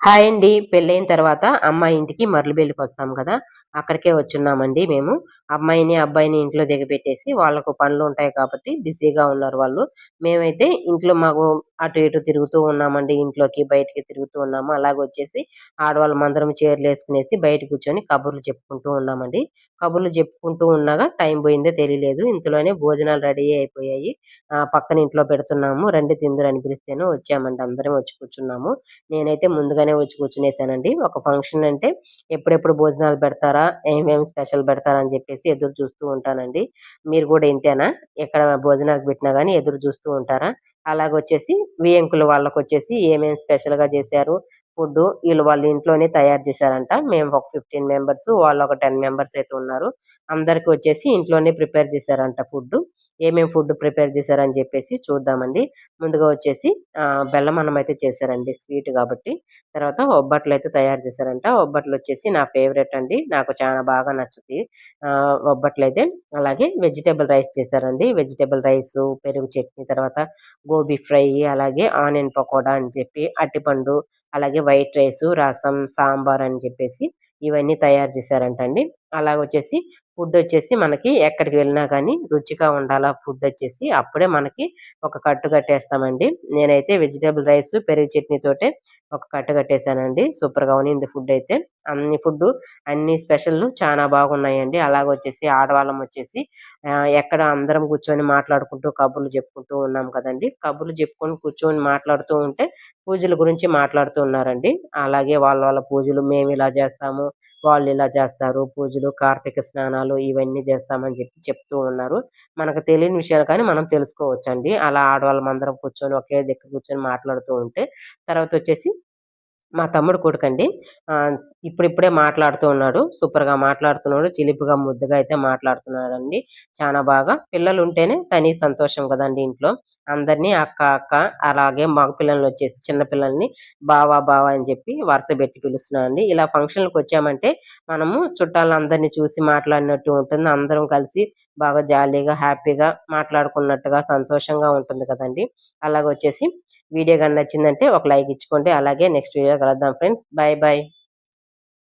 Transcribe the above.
Hi అండి. పెళ్ళైన తర్వాత అమ్మాయి ఇంటికి మరలుబెల్లికి వస్తాం కదా. అక్కడికే వచ్చున్నామండి మేము. అమ్మాయిని అబ్బాయిని ఇంట్లో దిగబెట్టేసి వాళ్ళకు పనులు ఉంటాయి కాబట్టి బిజీగా ఉన్నారు వాళ్ళు. మేమైతే ఇంట్లో మాకు అటు ఇటు తిరుగుతూ ఉన్నామండి. ఇంట్లోకి బయటికి తిరుగుతూ ఉన్నాము. అలాగే వచ్చేసి ఆడవాళ్ళం అందరం చీరలు వేసుకునేసి బయట కూర్చొని కబుర్లు చెప్పుకుంటూ ఉన్నామండి. కబుర్లు చెప్పుకుంటూ ఉన్నాగా టైం పోయిందే తెలియలేదు ఇంతలోనే భోజనాలు రెడీ అయిపోయాయి. ఆ పక్కన ఇంట్లో పెడుతున్నాము. రండి తిందురు అని పిలిస్తేనే వచ్చామండి. అందరం వచ్చి కూర్చున్నాము. నేనైతే ముందుగానే వచ్చి కూర్చునేసానండి. ఒక ఫంక్షన్ అంటే ఎప్పుడెప్పుడు భోజనాలు పెడతారా ఏమేమి స్పెషల్ పెడతారా అని చెప్పేసి ఎదురు చూస్తూ ఉంటానండి. మీరు కూడా ఇంతేనా? ఎక్కడ భోజనాలు పెట్టినా కానీ ఎదురు చూస్తూ ఉంటారా? అలాగొచ్చేసి వియంకులు వాళ్ళకి వచ్చేసి ఏమేమి స్పెషల్గా చేశారు ఫుడ్ వీళ్ళు వాళ్ళ ఇంట్లోనే తయారు చేశారంట. మేము ఒక ఫిఫ్టీన్ మెంబర్స్ వాళ్ళు ఒక టెన్ మెంబర్స్ అయితే ఉన్నారు. అందరికి వచ్చేసి ఇంట్లోనే ప్రిపేర్ చేశారంట ఫుడ్ ఏమేమి ఫుడ్ ప్రిపేర్ చేశారని చెప్పేసి చూద్దామండి. ముందుగా వచ్చేసి బెల్లం అన్నం అయితే చేశారండి స్వీట్ కాబట్టి. తర్వాత ఒబ్బట్లు అయితే తయారు చేశారంట. ఒబ్బట్లు వచ్చేసి నా ఫేవరెట్ అండి. నాకు చాలా బాగా నచ్చుతుంది ఒబ్బట్లు అయితే అలాగే వెజిటేబుల్ రైస్ చేశారండి. వెజిటేబుల్ రైస్ పెరుగు చట్నీ తర్వాత గోబీ ఫ్రై అలాగే ఆనియన్ పకోడా అని చెప్పి అరటిపండు అలాగే వైట్ రైస్ రసం సాంబార్ అని చెప్పేసి ఇవన్నీ తయారు చేశారంటండి. అలాగ వచ్చేసి ఫుడ్ వచ్చేసి మనకి ఎక్కడికి వెళ్ళినా కానీ రుచిగా ఉండాలా ఫుడ్ వచ్చేసి అప్పుడే మనకి ఒక కట్టు కట్టేస్తామండి. నేనైతే వెజిటేబుల్ రైస్ పెరుగు చట్నీ తోటే ఒక కట్టు కట్టేశానండి. సూపర్గా ఫుడ్ అయితే అన్ని ఫుడ్ అన్ని స్పెషల్ చాలా బాగున్నాయండి. అలాగ వచ్చేసి ఆడవాళ్ళం వచ్చేసి ఎక్కడ అందరం కూర్చొని మాట్లాడుకుంటూ కబుర్లు చెప్పుకుంటూ ఉన్నాం కదండి. కబుర్లు చెప్పుకొని కూర్చొని మాట్లాడుతూ ఉంటే పూజల గురించి మాట్లాడుతూ ఉన్నారండి. అలాగే వాళ్ళ వాళ్ళ పూజలు మేము ఇలా చేస్తాము వాళ్ళు ఇలా చేస్తారు. పూజలు కార్తీక స్నానాలు ఇవన్నీ చేస్తామని చెప్పి చెప్తూ ఉన్నారు. మనకు తెలియని విషయాలు కానీ మనం తెలుసుకోవచ్చండి. అలా ఆడవాళ్ళం అందరం కూర్చొని ఒకే దగ్గర కూర్చొని మాట్లాడుతూ ఉంటే తర్వాత వచ్చేసి మా తమ్ముడు కొడుకండి. ఇప్పుడిప్పుడే మాట్లాడుతూ ఉన్నాడు. సూపర్గా మాట్లాడుతున్నాడు. చిలిపిగా ముద్దుగా అయితే మాట్లాడుతున్నాడండి. చాలా బాగా. పిల్లలు ఉంటేనే తని సంతోషం కదండి ఇంట్లో. అందరినీ అక్క అక్క అలాగే మగ పిల్లల్ని వచ్చేసి చిన్న పిల్లల్ని బావా బావా అని చెప్పి వరుస పెట్టి పిలుస్తున్నానండి. ఇలా ఫంక్షన్లకు వచ్చామంటే మనము చుట్టాలందరినీ చూసి మాట్లాడినట్టు ఉంటుంది. అందరం కలిసి బాగా జాలీగా హ్యాపీగా మాట్లాడుకున్నట్టుగా సంతోషంగా ఉంటుంది కదండి. అలాగ వచ్చేసి వీడియో కానీ నచ్చిందంటే ఒక లైక్ ఇచ్చుకోండి. అలాగే నెక్స్ట్ వీడియో కలుద్దాం ఫ్రెండ్స్. Bye bye.